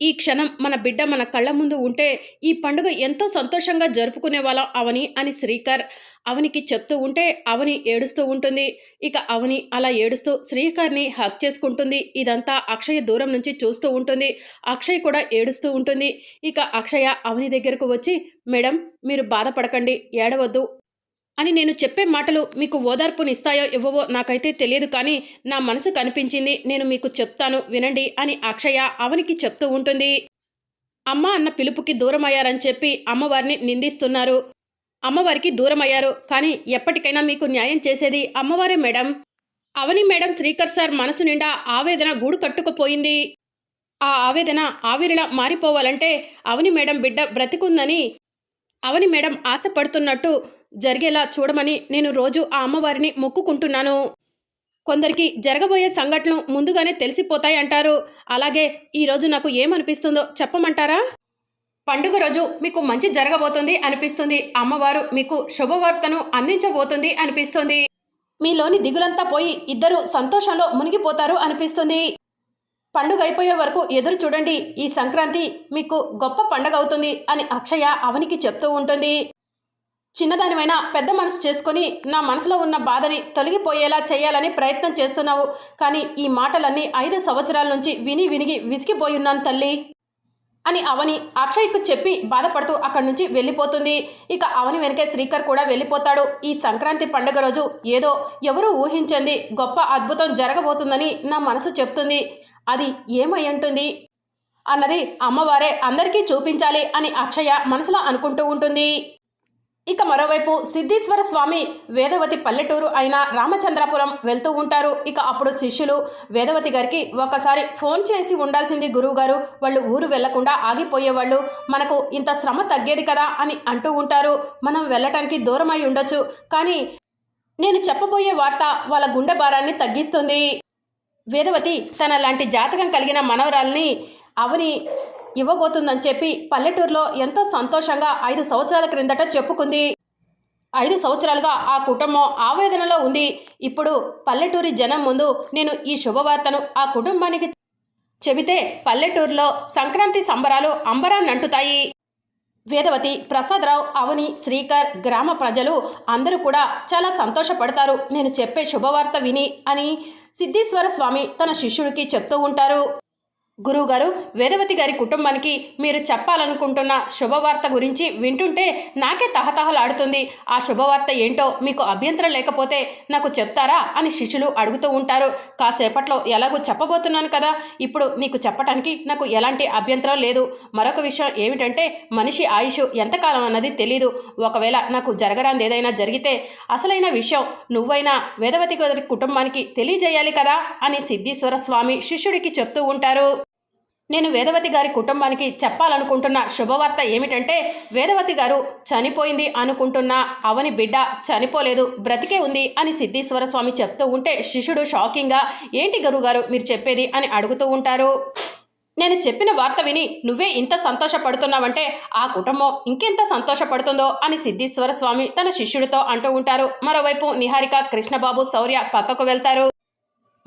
ఈ క్షణం మన బిడ్డ మన కళ్ళ ముందు ఉంటే ఈ పండుగ ఎంతో సంతోషంగా జరుపుకునే వాళ్ళం అవని అని శ్రీకర్ అవనికి చెప్తూ ఉంటే అవని ఏడుస్తూ ఉంటుంది. ఇక అవని అలా ఏడుస్తూ శ్రీకర్ని హక్ చేసుకుంటుంది. ఇదంతా అక్షయ దూరం నుంచి చూస్తూ ఉంటుంది. అక్షయ్ కూడా ఏడుస్తూ ఉంటుంది. ఇక అక్షయ అవని దగ్గరకు వచ్చి మేడం మీరు బాధపడకండి. ఏడవద్దు. అని నేను చెప్పే మాటలు మీకు ఓదార్పునిస్తాయో ఇవ్వవో నాకైతే తెలియదు కానీ నా మనసు కనిపించింది నేను మీకు చెప్తాను వినండి అని అక్షయ అవనికి చెప్తూ ఉంటుంది. అమ్మ అన్న పిలుపుకి దూరమయ్యారని చెప్పి అమ్మవారిని నిందిస్తున్నారు. అమ్మవారికి దూరమయ్యారు కానీ ఎప్పటికైనా మీకు న్యాయం చేసేది అమ్మవారే madam. Avani madam Srikar sir మనసు నిండా ఆవేదన గూడు కట్టుకుపోయింది. ఆ ఆవేదన ఆవిరిలా మారిపోవాలంటే అవని మేడం బిడ్డ బ్రతికుందని అవని మేడం ఆశపడుతున్నట్టు జరిగేలా చూడమని నేను రోజు ఆ అమ్మవారిని మొక్కుకుంటున్నాను. కొందరికి జరగబోయే సంఘటనలు ముందుగానే తెలిసిపోతాయి అంటారు. అలాగే ఈరోజు నాకు ఏమనిపిస్తుందో చెప్పమంటారా? పండుగ రోజు మీకు మంచి జరగబోతుంది అనిపిస్తుంది. అమ్మవారు మీకు శుభవార్తను అందించబోతుంది అనిపిస్తుంది. మీలోని దిగులంతా పోయి ఇద్దరు సంతోషంలో మునిగిపోతారు అనిపిస్తుంది. పండుగ అయిపోయే వరకు ఎదురు చూడండి. ఈ సంక్రాంతి మీకు గొప్ప పండగ అవుతుంది అని అక్షయ అవనికి చెప్తూ ఉంటుంది. చిన్నదానివైనా పెద్ద మనసు చేసుకొని నా మనసులో ఉన్న బాధని తొలగిపోయేలా చేయాలని ప్రయత్నం చేస్తున్నావు. కానీ ఈ మాటలన్నీ ఐదు సంవత్సరాల నుంచి విని వినిగి విసిగిపోయి ఉన్నాను తల్లి. అని అవని అక్షయ్కు చెప్పి బాధపడుతూ అక్కడి నుంచి వెళ్ళిపోతుంది. ఇక అవని వెనకే శ్రీకర్ కూడా వెళ్ళిపోతాడు. ఈ సంక్రాంతి పండుగ రోజు ఏదో ఎవరూ ఊహించింది గొప్ప అద్భుతం జరగబోతుందని నా మనసు చెప్తుంది. అది ఏమై ఉంటుంది? అన్నది అమ్మవారే అందరికీ చూపించాలి అని అక్షయ మనసులో అనుకుంటూ ఉంటుంది. ఇక మరోవైపు సిద్ధీశ్వర స్వామి వేదవతి పల్లెటూరు అయిన రామచంద్రపురం వెళ్తూ ఉంటారు. ఇక అప్పుడు శిష్యులు వేదవతి గారికి ఒకసారి ఫోన్ చేసి ఉండాల్సింది గురువుగారు వాళ్ళు ఊరు వెళ్ళకుండా ఆగిపోయేవాళ్ళు. మనకు ఇంత శ్రమ తగ్గేది కదా అని అంటూ ఉంటారు. మనం వెళ్ళటానికి దూరం అయి ఉండొచ్చు. కానీ నేను చెప్పబోయే వార్త వాళ్ళ గుండె భారాన్ని తగ్గిస్తుంది. వేదవతి తన లాంటి జాతకం కలిగిన మనవరాల్ని అవని ఇవ్వబోతుందని చెప్పి పల్లెటూరులో ఎంతో సంతోషంగా ఐదు సంవత్సరాల క్రిందట చెప్పుకుంది. ఐదు సంవత్సరాలుగా ఆ కుటుంబం ఆవేదనలో ఉంది. ఇప్పుడు పల్లెటూరి జనం ముందు నేను ఈ శుభవార్తను ఆ కుటుంబానికి చెబితే పల్లెటూరులో సంక్రాంతి సంబరాలు అంబరాన్నంటుతాయి వేదవతి ప్రసాదరావు అవని శ్రీకర్ గ్రామ ప్రజలు అందరూ కూడా చాలా సంతోషపడతారు. నేను చెప్పే శుభవార్త విని అని సిద్ధేశ్వర స్వామి తన శిష్యుడికి చెప్తూ ఉంటారు. గురువుగారు వేదవతి గారి కుటుంబానికి మీరు చెప్పాలనుకుంటున్న శుభవార్త గురించి వింటుంటే నాకే తహతహలాడుతుంది. ఆ శుభవార్త ఏంటో మీకు అభ్యంతరం లేకపోతే నాకు చెప్తారా అని శిష్యులు అడుగుతూ ఉంటారు. కాసేపట్లో ఎలాగో చెప్పబోతున్నాను కదా. ఇప్పుడు నీకు చెప్పడానికి నాకు ఎలాంటి అభ్యంతరం లేదు. మరొక విషయం ఏమిటంటే మనిషి ఆయుష్ ఎంతకాలం అన్నది తెలీదు. ఒకవేళ నాకు జరగరాంది ఏదైనా జరిగితే అసలైన విషయం నువ్వైనా వేదవతి గారి కుటుంబానికి తెలియజేయాలి కదా అని సిద్ధీశ్వర స్వామి శిష్యుడికి చెప్తూ ఉంటారు. నేను వేదవతి గారి కుటుంబానికి చెప్పాలనుకుంటున్న శుభవార్త ఏమిటంటే వేదవతి గారు చనిపోయింది అనుకుంటున్న అవని బిడ్డ చనిపోలేదు బ్రతికే ఉంది అని సిద్ధేశ్వర స్వామి చెప్తూ ఉంటే శిష్యుడు షాకింగ్గా ఏంటి గురుగారు మీరు చెప్పేది? అని అడుగుతూ ఉంటారు. నేను చెప్పిన వార్త విని నువ్వే ఇంత సంతోషపడుతున్నావంటే ఆ కుటుంబం ఇంకెంత సంతోషపడుతుందో అని సిద్ధేశ్వర స్వామి తన శిష్యుడితో అంటూ ఉంటారు. మరోవైపు నిహారిక కృష్ణబాబు శౌర్య పక్కకు వెళ్తారు.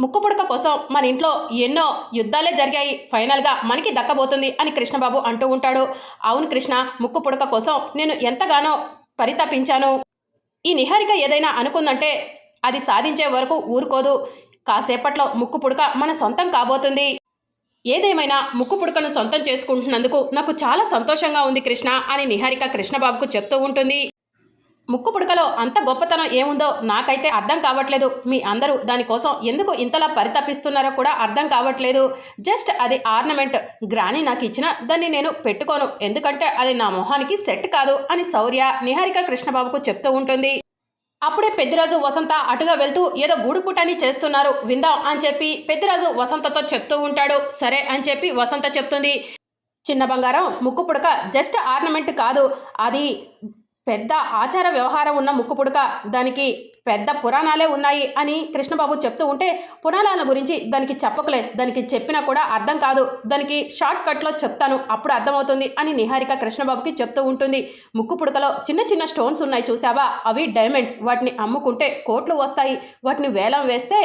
ముక్కు పుడక కోసం మన ఇంట్లో ఎన్నో యుద్ధాలే జరిగాయి. ఫైనల్గా మనకి దక్కబోతుంది అని కృష్ణబాబు అంటూ ఉంటాడు. అవును కృష్ణ ముక్కు పుడక కోసం నేను ఎంతగానో పరితపించాను. ఈ నిహారిక ఏదైనా అనుకుందంటే అది సాధించే వరకు ఊరుకోదు. కాసేపట్లో ముక్కు పుడక మన సొంతం కాబోతుంది. ఏదేమైనా ముక్కు పుడకను సొంతం చేసుకుంటున్నందుకు నాకు చాలా సంతోషంగా ఉంది కృష్ణ అని నిహారిక కృష్ణబాబుకు చెప్తూ ఉంటుంది. ముక్కు పుడకలో అంత గొప్పతనం ఏముందో నాకైతే అర్థం కావట్లేదు. మీ అందరూ దానికోసం ఎందుకు ఇంతలా పరితపిస్తున్నారో కూడా అర్థం కావట్లేదు. జస్ట్ అది ఆర్నమెంట్. గ్రాని నాకు ఇచ్చిన దాన్ని నేను పెట్టుకోను. ఎందుకంటే అది నా మొహానికి సెట్ కాదు అని శౌర్య నిహారిక కృష్ణబాబుకు చెప్తూ ఉంటుంది. అప్పుడే పెద్దిరాజు వసంత అటుగా వెళ్తూ ఏదో గూడుపుటాన్ని చేస్తున్నారు. విందాం అని చెప్పి పెద్దిరాజు వసంతతో చెప్తూ ఉంటాడు. సరే అని చెప్పి వసంత చెప్తుంది. చిన్న బంగారం ముక్కు పుడక జస్ట్ ఆర్నమెంట్ కాదు. అది పెద్ద ఆచార వ్యవహారం ఉన్న ముక్కు పుడక దానికి పెద్ద పురాణాలే ఉన్నాయి అని కృష్ణబాబు చెప్తూ ఉంటే పురాణాల గురించి దానికి చెప్పకలే దానికి చెప్పినా కూడా అర్థం కాదు. దానికి షార్ట్ కట్లో చెప్తాను అప్పుడు అర్థమవుతుంది అని నిహారిక కృష్ణబాబుకి చెప్తూ ఉంటుంది. ముక్కు పుడకలో చిన్న చిన్న స్టోన్స్ ఉన్నాయి చూసావా అవి డైమండ్స్. వాటిని అమ్ముకుంటే కోట్లు వస్తాయి. వాటిని వేలం వేస్తే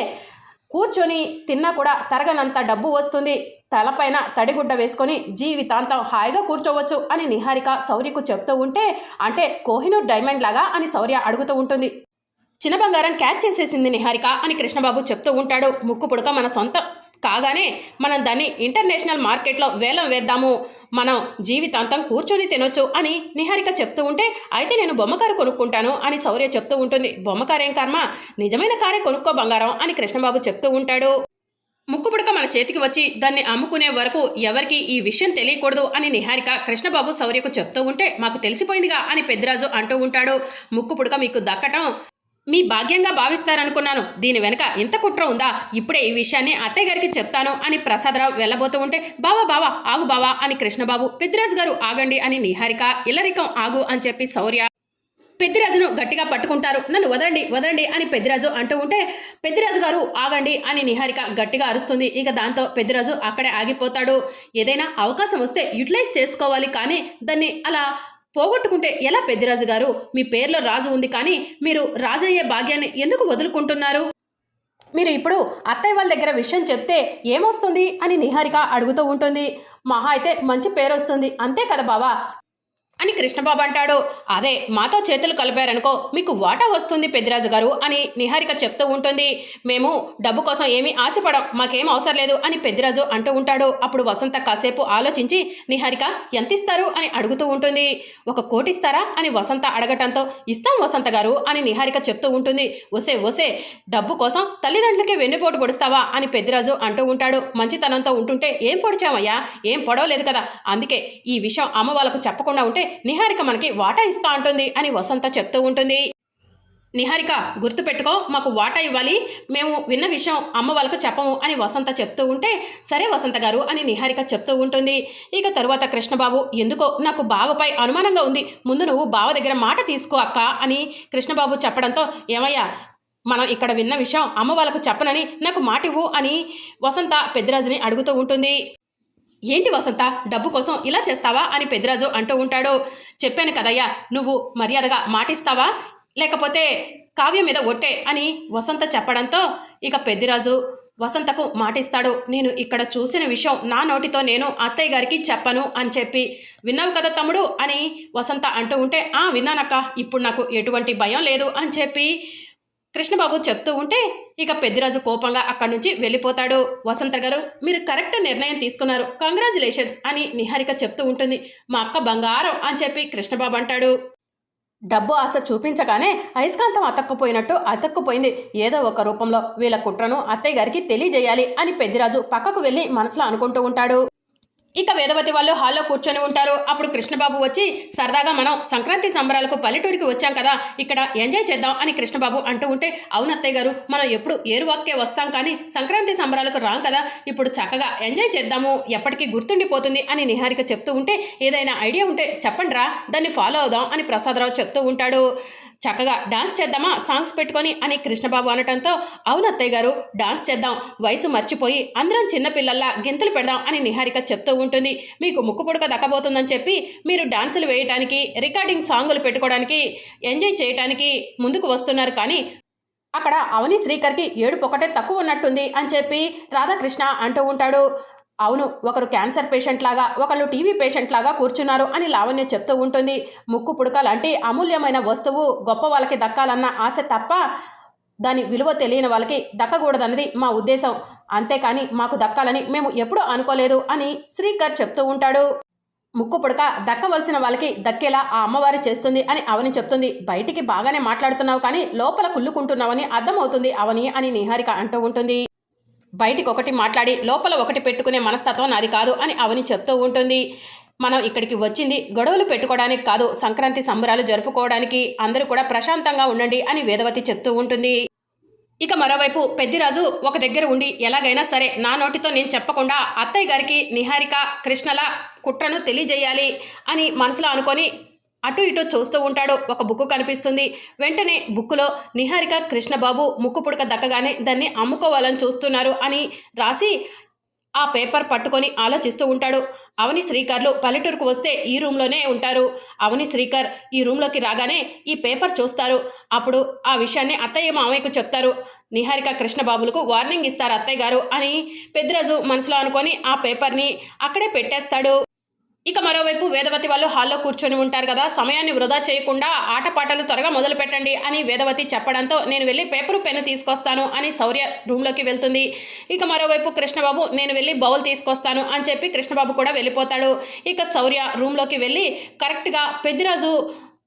కూర్చొని తిన్నా కూడా తరగనంత డబ్బు వస్తుంది. తలపైన తడిగుడ్డ వేసుకొని జీవితాంతం హాయిగా కూర్చోవచ్చు అని నిహారిక శౌర్యకు చెప్తూ ఉంటే అంటే కోహినూర్ డైమండ్ లాగా అని శౌర్య అడుగుతూ ఉంటుంది. చిన్న బంగారం క్యాచ్ చేసేసింది నిహారిక అని కృష్ణబాబు చెప్తూ ఉంటాడు. ముక్కు పుడక మన సొంతం. కాగానే మనం దాన్ని ఇంటర్నేషనల్ మార్కెట్లో వేలం వేద్దాము. మనం జీవితాంతం కూర్చొని తినొచ్చు అని నిహారిక చెప్తూ ఉంటే అయితే నేను బొమ్మకారు కొనుక్కుంటాను అని శౌర్య చెప్తూ ఉంటుంది. బొమ్మకారేం కర్మ? నిజమైన కారే కొనుక్కో బంగారం అని కృష్ణబాబు చెప్తూ ఉంటాడు. ముక్కు పుడక మన చేతికి వచ్చి దాన్ని అమ్ముకునే వరకు ఎవరికి ఈ విషయం తెలియకూడదు అని నిహారిక కృష్ణబాబు శౌర్యకు చెప్తూ ఉంటే మాకు తెలిసిపోయిందిగా అని పెద్దిరాజు అంటూ ఉంటాడు. ముక్కు పుడక మీకు దక్కటం మీ భాగ్యంగా భావిస్తారనుకున్నాను. దీని వెనుక ఇంత కుట్ర ఉందా? ఇప్పుడే ఈ విషయాన్ని అత్తయ్య గారికి చెప్తాను అని ప్రసాదరావు వెళ్ళబోతూ ఉంటే బావా బావా ఆగు బావా అని కృష్ణబాబు పెద్దిరాజు గారు ఆగండి అని నిహారిక ఇల్లరికం ఆగు అని చెప్పి శౌర్య పెద్దిరాజును గట్టిగా పట్టుకుంటారు. నన్ను వదలండి వదలండి అని పెద్దిరాజు అంటూ ఉంటే పెద్దిరాజు గారు ఆగండి అని నిహారిక గట్టిగా అరుస్తుంది. ఇక దాంతో పెద్దిరాజు అక్కడే ఆగిపోతాడు. ఏదైనా అవకాశం వస్తే యూటిలైజ్ చేసుకోవాలి కానీ దాన్ని అలా పోగొట్టుకుంటే ఎలా పెద్దిరాజు గారు? మీ పేర్లో రాజు ఉంది కానీ మీరు రాజయ్యే భాగ్యాన్ని ఎందుకు వదులుకుంటున్నారు? మీరు ఇప్పుడు అత్తయ్య వాళ్ళ దగ్గర విషయం చెప్తే ఏమొస్తుంది అని నిహారిక అడుగుతూ ఉంటుంది. మహా అయితే మంచి పేరు వస్తుంది అంతే కదా బావా? అని కృష్ణబాబు అంటాడు. అదే మాతో చేతులు కలిపారనుకో మీకు వాటా వస్తుంది పెద్దిరాజు గారు అని నిహారిక చెప్తూ ఉంటుంది. మేము డబ్బు కోసం ఏమీ ఆశపడం మాకేం అవసరం లేదు అని పెద్దిరాజు అంటూ ఉంటాడు. అప్పుడు వసంత కాసేపు ఆలోచించి నిహారిక ఎంత ఇస్తారు అని అడుగుతూ ఉంటుంది. ఒక కోటి ఇస్తారా అని వసంత అడగటంతో ఇస్తాం వసంత గారు అని నిహారిక చెప్తూ ఉంటుంది. ఒసే ఒసే డబ్బు కోసం తల్లిదండ్రులకి వెన్నుపోటు పొడుస్తావా అని పెద్దిరాజు అంటూ ఉంటాడు. మంచితనంతో ఉంటుంటే ఏం పొడిచామయ్యా ఏం పొడవలేదు కదా? అందుకే ఈ విషయం అమ్మ వాళ్ళకు చెప్పకుండా ఉంటే నిహారిక మనకి వాటా ఇస్తా అంటుంది అని వసంత చెప్తూ ఉంటుంది. నిహారిక గుర్తుపెట్టుకో మాకు వాటా ఇవ్వాలి మేము విన్న విషయం అమ్మ వాళ్ళకు చెప్పము అని వసంత చెప్తూ ఉంటే సరే వసంత గారు అని నిహారిక చెప్తూ ఉంటుంది. ఇక తరువాత కృష్ణబాబు ఎందుకో నాకు బావపై అనుమానంగా ఉంది ముందు నువ్వు బావ దగ్గర మాట తీసుకో అక్క అని కృష్ణబాబు చెప్పడంతో ఏమయ్యా మనం ఇక్కడ విన్న విషయం అమ్మ వాళ్ళకు చెప్పనని నాకు మాటివ్వు అని వసంత పెద్దరాజుని అడుగుతూ ఉంటుంది. ఏంటి వసంత? డబ్బు కోసం ఇలా చేస్తావా? అని పెద్దిరాజు అంటూ ఉంటాడు. చెప్పాను కదయ్యా నువ్వు మర్యాదగా మాటిస్తావా? లేకపోతే కావ్య మీద ఒట్టే అని వసంత చెప్పడంతో ఇక పెద్దిరాజు వసంతకు మాటిస్తాడు. నేను ఇక్కడ చూసిన విషయం నా నోటితో నేను అత్తయ్య గారికి చెప్పను అని చెప్పి విన్నావు కదా తమ్ముడు? అని వసంత అంటూ ఉంటే ఆ విన్నానక్క. ఇప్పుడు నాకు ఎటువంటి భయం లేదు అని చెప్పి కృష్ణబాబు చెప్తూ ఉంటే ఇక పెద్దిరాజు కోపంగా అక్కడి నుంచి వెళ్ళిపోతాడు. వసంత గారు మీరు కరెక్ట్ నిర్ణయం తీసుకున్నారు. కంగ్రాచులేషన్స్ అని నిహారిక చెప్తూ ఉంటుంది. మా అక్క బంగారం అని చెప్పి కృష్ణబాబు అంటాడు. డబ్బు ఆశ చూపించగానే అయస్కాంతం అతక్కుపోయినట్టు అతక్కుపోయింది. ఏదో ఒక రూపంలో వీళ్ళ కుట్రను అత్తయ్య గారికి తెలియజేయాలి అని పెద్దిరాజు పక్కకు వెళ్ళి మనసులో అనుకుంటూ ఉంటాడు. ఇక వేదవతి వాళ్ళు హాల్లో కూర్చొని ఉంటారు. అప్పుడు కృష్ణబాబు వచ్చి సరదాగా మనం సంక్రాంతి సంబరాలకు పల్లెటూరికి వచ్చాం కదా ఇక్కడ ఎంజాయ్ చేద్దాం అని కృష్ణబాబు అంటూ ఉంటే అవును అత్తయ్య గారు మనం ఎప్పుడు ఏరువాక్కే వస్తాం కానీ సంక్రాంతి సంబరాలకు రాం కదా ఇప్పుడు చక్కగా ఎంజాయ్ చేద్దాము ఎప్పటికీ గుర్తుండిపోతుంది అని నిహారిక చెప్తూ ఉంటే ఏదైనా ఐడియా ఉంటే చెప్పండి రా దాన్ని ఫాలో అవుదాం అని ప్రసాదరావు చెప్తూ ఉంటాడు. చక్కగా డాన్స్ చేద్దామా? సాంగ్స్ పెట్టుకొని అని కృష్ణబాబు అనటంతో అవును అత్తయ్య గారు డాన్స్ చేద్దాం. వయసు మర్చిపోయి అందరం చిన్నపిల్లల్లా గింతలు పెడదాం అని నిహారిక చెప్తూ ఉంటుంది. మీకు ముక్కు పుడక దక్కబోతుందని చెప్పి మీరు డాన్సులు వేయటానికి రికార్డింగ్ సాంగులు పెట్టుకోవడానికి ఎంజాయ్ చేయటానికి ముందుకు వస్తున్నారు కానీ అక్కడ అవని శ్రీకర్కి ఏడుపు ఒకటే తక్కువ ఉన్నట్టుంది అని చెప్పి రాధాకృష్ణ అంటూ ఉంటాడు. అవును ఒకరు క్యాన్సర్ పేషెంట్ లాగా ఒకళ్ళు టీవీ పేషెంట్ లాగా కూర్చున్నారు అని లావణ్య చెప్తూ ఉంటుంది. ముక్కు పుడక లాంటి అమూల్యమైన వస్తువు గొప్ప వాళ్ళకి దక్కాలన్న ఆశ తప్ప దాని విలువ తెలియని వాళ్ళకి దక్కకూడదన్నది మా ఉద్దేశం. అంతేకాని మాకు దక్కాలని మేము ఎప్పుడూ అనుకోలేదు అని శ్రీకర్ చెప్తూ ఉంటాడు. ముక్కు పుడక దక్కవలసిన వాళ్ళకి దక్కేలా ఆ అమ్మవారి చేస్తుంది అని అవని చెప్తుంది. బయటికి బాగానే మాట్లాడుతున్నావు కానీ లోపల కుళ్ళుకుంటున్నావని అర్థమవుతుంది అవని అని నిహారిక అంటూ ఉంటుంది. బయటికి ఒకటి మాట్లాడి లోపల ఒకటి పెట్టుకునే మనస్తత్వం నాది కాదు అని అవని చెప్తూ ఉంటుంది. మనం ఇక్కడికి వచ్చింది గొడవలు పెట్టుకోవడానికి కాదు సంక్రాంతి సంబరాలు జరుపుకోవడానికి అందరూ కూడా ప్రశాంతంగా ఉండండి అని వేదవతి చెప్తూ ఉంటుంది. ఇక మరోవైపు పెద్దిరాజు ఒక దగ్గర ఉండి ఎలాగైనా సరే నా నోటితో నేను చెప్పకుండా అత్తయ్య గారికి నిహారిక కృష్ణల కుట్రను తెలియజేయాలి అని మనసులో అనుకొని అటు ఇటు చూస్తూ ఉంటాడు. ఒక బుక్ కనిపిస్తుంది. వెంటనే బుక్కులో నిహారిక కృష్ణబాబు ముక్కు పుడక దక్కగానే దాన్ని అమ్ముకోవాలని చూస్తున్నారు అని రాసి ఆ పేపర్ పట్టుకొని ఆలోచిస్తూ ఉంటాడు. అవని శ్రీకర్లు పల్లెటూరుకు వస్తే ఈ రూమ్లోనే ఉంటారు. అవని శ్రీకర్ ఈ రూమ్లోకి రాగానే ఈ పేపర్ చూస్తారు. అప్పుడు ఆ విషయాన్ని అత్తయ్య మామయ్యకు చెప్తారు. నిహారిక కృష్ణబాబులకు వార్నింగ్ ఇస్తారు అత్తయ్య గారు అని పెద్దరాజు మనసులో అనుకొని ఆ పేపర్ని అక్కడే పెట్టేస్తాడు. ఇక మరోవైపు వేదవతి వాళ్ళు హాల్లో కూర్చొని ఉంటారు కదా సమయాన్ని వృధా చేయకుండా ఆటపాటలు త్వరగా మొదలు పెట్టండి అని వేదవతి చెప్పడంతో నేను వెళ్ళి పేపరు పెన్ను తీసుకొస్తాను అని శౌర్య రూమ్లోకి వెళ్తుంది. ఇక మరోవైపు కృష్ణబాబు నేను వెళ్ళి బౌల్ తీసుకొస్తాను అని చెప్పి కృష్ణబాబు కూడా వెళ్ళిపోతాడు. ఇక శౌర్య రూమ్లోకి వెళ్ళి కరెక్ట్గా పెద్దిరాజు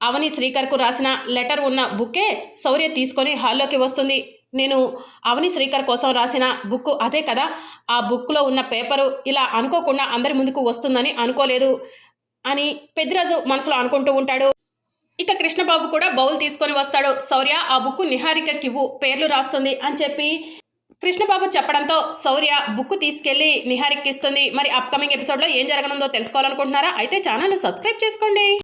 అవని శ్రీకర్కు రాసిన లెటర్ ఉన్న బుక్కే శౌర్య తీసుకొని హాల్లోకి వస్తుంది. నేను అవని శ్రీకర్ కోసం రాసిన బుక్ అదే కదా. ఆ బుక్లో ఉన్న పేపరు ఇలా అనుకోకుండా అందరి ముందుకు వస్తుందని అనుకోలేదు అని పెద్దిరాజు మనసులో అనుకుంటూ ఉంటాడు. ఇక కృష్ణబాబు కూడా బౌల్ తీసుకొని వస్తాడు. శౌర్య ఆ బుక్ నిహారికకివ్వు పేర్లు రాస్తుంది అని చెప్పి కృష్ణబాబు చెప్పడంతో శౌర్య బుక్ తీసుకెళ్ళి నిహారిక్ ఇస్తుంది మరి అప్కమింగ్ ఎపిసోడ్లో ఏం జరగనుందో తెలుసుకోవాలనుకుంటున్నారా? అయితే ఛానల్ను సబ్స్క్రైబ్ చేసుకోండి.